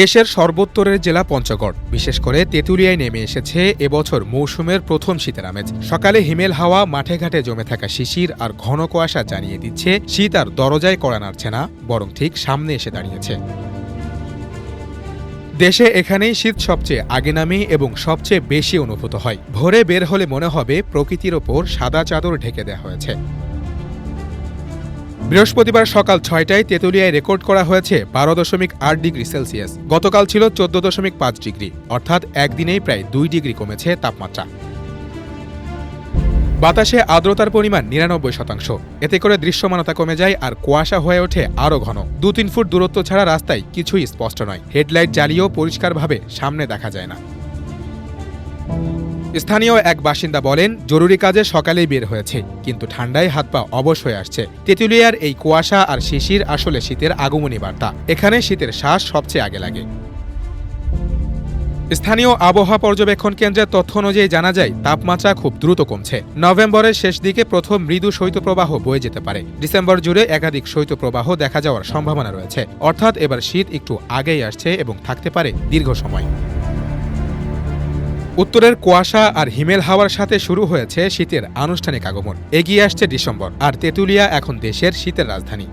দেশের সর্বোত্তরের জেলা পঞ্চগড়। বিশেষ করে তেঁতুলিয়ায় নেমে এসেছে এবছর মৌসুমের প্রথম শীতের আমেজ। সকালে হিমেল হাওয়া, মাঠে ঘাটে জমে থাকা শিশির আর ঘন কুয়াশা জানিয়ে দিচ্ছে, শীত আর দরজায় কড়া নাড়ছে না, বরং ঠিক সামনে এসে দাঁড়িয়েছে। দেশে এখানেই শীত সবচেয়ে আগে নামে এবং সবচেয়ে বেশি অনুভূত হয়। ভোরে বের হলে মনে হবে প্রকৃতির ওপর সাদা চাদর ঢেকে দেওয়া হয়েছে। বৃহস্পতিবার সকাল ছয়টায় তেঁতুলিয়ায় রেকর্ড করা হয়েছে বারো দশমিক আট ডিগ্রি সেলসিয়াস। গতকাল ছিল চোদ্দ দশমিক পাঁচ ডিগ্রি, অর্থাৎ একদিনেই প্রায় দুই ডিগ্রি কমেছে তাপমাত্রা। বাতাসে আর্দ্রতার পরিমাণ নিরানব্বই শতাংশ। এতে করে দৃশ্যমানতা কমে যায় আর কুয়াশা হয়ে ওঠে আরও ঘন। দু তিন ফুট দূরত্ব ছাড়া রাস্তায় কিছুই স্পষ্ট নয়। হেডলাইট জ্বালিয়েও পরিষ্কারভাবে সামনে দেখা যায় না। স্থানীয় এক বাসিন্দা বলেন, জরুরি কাজে সকালেই বের হয়েছে, কিন্তু ঠান্ডায় হাত পা অবশ হয়ে আসছে। তেঁতুলিয়ার এই কুয়াশা আর শিশির আসলে শীতের আগমনী বার্তা। এখানে শীতের শ্বাস সবচেয়ে আগে লাগে। স্থানীয় আবহাওয়া পর্যবেক্ষণ কেন্দ্রের তথ্য অনুযায়ী জানা যায়, তাপমাত্রা খুব দ্রুত কমছে। নভেম্বরের শেষ দিকে প্রথম মৃদু শৈত্যপ্রবাহ বয়ে যেতে পারে। ডিসেম্বর জুড়ে একাধিক শৈত্যপ্রবাহ দেখা যাওয়ার সম্ভাবনা রয়েছে। অর্থাৎ এবার শীত একটু আগেই আসছে এবং থাকতে পারে দীর্ঘ সময়। উত্তরের কুয়াশা আর হিমেল হাওয়ার সাথে শুরু হয়েছে শীতের আনুষ্ঠানিক আগমন। এগিয়ে আসছে ডিসেম্বর, আর তেঁতুলিয়া এখন দেশের শীতের রাজধানী।